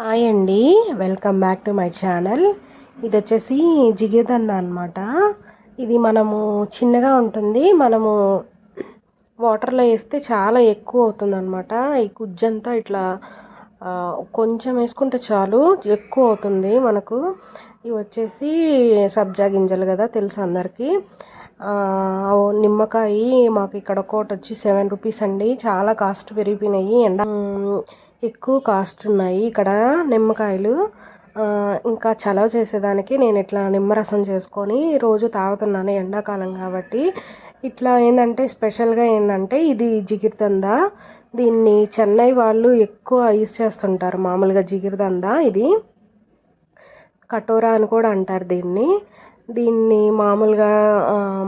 Hi అండి. Welcome back to my channel. ఇది వచ్చేసి జిగేదన్న అనమాట ఇది మనము చిన్నగా ఉంటుంది. మనము వాటర్లో వేస్తే చాలా ఎక్కువ అవుతుంది అనమాట ఈ గుజ్జంతా ఇట్లా కొంచెం వేసుకుంటే చాలు ఎక్కువ అవుతుంది మనకు. ఇవి వచ్చేసి సబ్జా గింజలు కదా తెలుసు అందరికీ? నిమ్మకాయి నిమ్మకాయ మాకు ఇక్కడ ఒకటి వచ్చి సెవెన్ రూపీస్ అండి. చాలా కాస్ట్ పెరిగిపోయినాయి. ఎండ ఎక్కువ కాస్ట్ ఉన్నాయి. ఇక్కడ నిమ్మకాయలు ఇంకా చలవ చేసేదానికి నేను ఇట్లా నిమ్మరసం చేసుకొని రోజు తాగుతున్నాను ఎండాకాలం కాబట్టి. ఇట్లా ఏంటంటే స్పెషల్గా ఏంటంటే ఇది జిగిరిదంద. దీన్ని చెన్నై వాళ్ళు ఎక్కువ యూస్ చేస్తుంటారు. మామూలుగా జిగిరిదంద ఇది. కటోరా అని కూడా అంటారు దీన్ని. దీన్ని మామూలుగా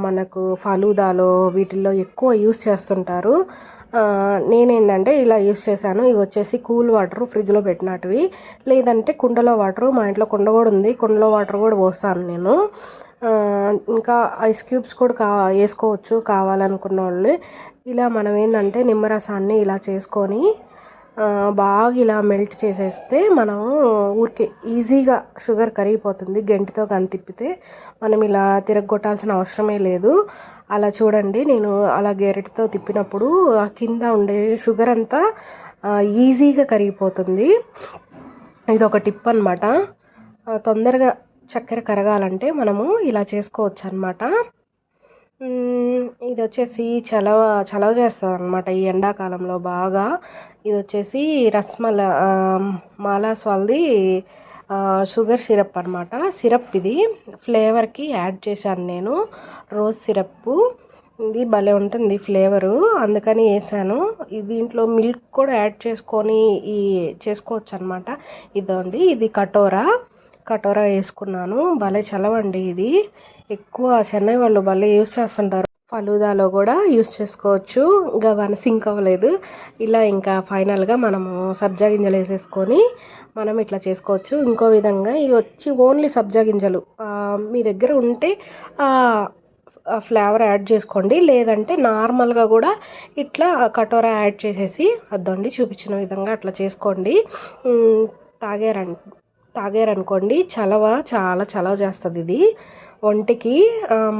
మనకు ఫలూదాలో వీటిల్లో ఎక్కువ యూస్ చేస్తుంటారు. నేనేంటంటే ఇలా యూస్ చేశాను. ఇవి వచ్చేసి కూల్ వాటర్ ఫ్రిడ్జ్లో పెట్టినటివి లేదంటే కుండలో వాటర్ మా ఇంట్లో కుండ కూడా ఉంది. కుండలో వాటర్ కూడా పోస్తాను నేను. ఇంకా ఐస్ క్యూబ్స్ కూడా కా వేసుకోవచ్చు కావాలనుకున్న వాళ్ళు ఇలా మనం ఏంటంటే నిమ్మరసాన్ని ఇలా చేసుకొని బాగా ఇలా మెల్ట్ చేసేస్తే మనం ఊరికే ఈజీగా షుగర్ కరిగిపోతుంది. గంటితో కానీ తిప్పితే మనం ఇలా తిరగొట్టాల్సిన అవసరమే లేదు. అలా చూడండి. నేను అలా గెరటితో తిప్పినప్పుడు ఆ కింద ఉండే షుగర్ అంతా ఈజీగా కరిగిపోతుంది. ఇది ఒక టిప్ అనమాట తొందరగా చక్కెర కరగాలంటే మనము ఇలా చేసుకోవచ్చు అనమాట ఇది వచ్చేసి చలవ చలవ చేస్తుంది అనమాట ఈ ఎండాకాలంలో బాగా. ఇది వచ్చేసి రస్మల మాలాస్ వాళ్ళది షుగర్ సిరప్ అనమాట సిరప్ ఇది. ఫ్లేవర్కి యాడ్ చేశాను నేను. రోజ్ సిరప్ ఇది భలే ఉంటుంది ఫ్లేవరు. అందుకని వేసాను. దీంట్లో మిల్క్ కూడా యాడ్ చేసుకొని ఈ చేసుకోవచ్చు అనమాట ఇదండి ఇది కటోరా. కటోరా వేసుకున్నాను. భలే చలవండి ఇది. ఎక్కువ చెన్నై వాళ్ళు భలే యూస్ చేస్తుంటారు. ఫలూదాలో కూడా యూస్ చేసుకోవచ్చు. ఇంకా మన సింక్ అవ్వలేదు. ఇలా ఇంకా ఫైనల్గా మనము సబ్జా గింజలు వేసేసుకొని మనం ఇట్లా చేసుకోవచ్చు. ఇంకో విధంగా ఇది వచ్చి ఓన్లీ సబ్జా గింజలు. మీ దగ్గర ఉంటే ఫ్లేవర్ యాడ్ చేసుకోండి. లేదంటే నార్మల్గా కూడా ఇట్లా కటోరా యాడ్ చేసేసి అద్దండి చూపించిన విధంగా అట్లా చేసుకోండి. ఉమ్, తాగారన్ తాగారనుకోండి చలవ చాలా చలవ చేస్తుంది ఇది. ఒంటికి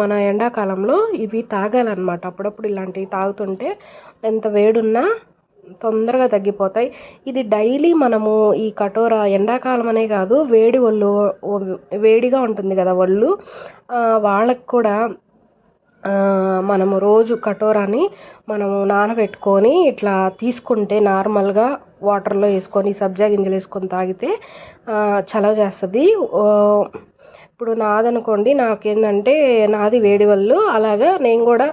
మన ఎండాకాలంలో ఇవి తాగాలన్నమాట. అప్పుడప్పుడు ఇలాంటివి తాగుతుంటే ఎంత వేడున్నా తొందరగా తగ్గిపోతాయి. ఇది డైలీ మనము ఈ కటోరా ఎండాకాలం అనే కాదు వేడి ఒళ్ళు వేడిగా ఉంటుంది కదా ఒళ్ళు. వాళ్ళకి కూడా మనము రోజు కటోరాని మనము నానబెట్టుకొని ఇట్లా తీసుకుంటే నార్మల్గా వాటర్లో వేసుకొని సబ్జా గింజలు వేసుకొని తాగితే చలవ చేస్తుంది. ఇప్పుడు నాదనుకోండి నాకేందంటే నాది వేడి వల్లు అలాగా నేను కూడా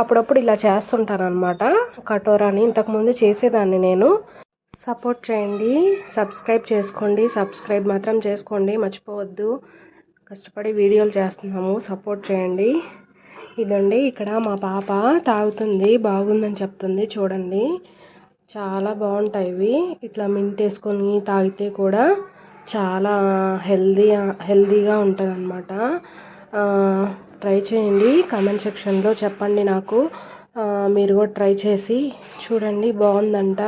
అప్పుడప్పుడు ఇలా చేస్తుంటాను అనమాట కటోరాని ఇంతకుముందు చేసేదాన్ని నేను. సపోర్ట్ చేయండి సబ్స్క్రైబ్ చేసుకోండి సబ్స్క్రైబ్ మాత్రం చేసుకోండి మర్చిపోవద్దు. కష్టపడి వీడియోలు చేస్తున్నాము సపోర్ట్ చేయండి. ఇదండి ఇక్కడ మా పాప తాగుతుంది బాగుందని చెప్తుంది. చూడండి. చాలా బాగుంటాయి ఇవి. ఇట్లా మింట్ వేసుకొని తాగితే కూడా చాలా హెల్దీ హెల్దీగా ఉంటుంది అనమాట ట్రై చేయండి. కామెంట్ సెక్షన్లో చెప్పండి నాకు. మీరు కూడా ట్రై చేసి చూడండి. బాగుందంట.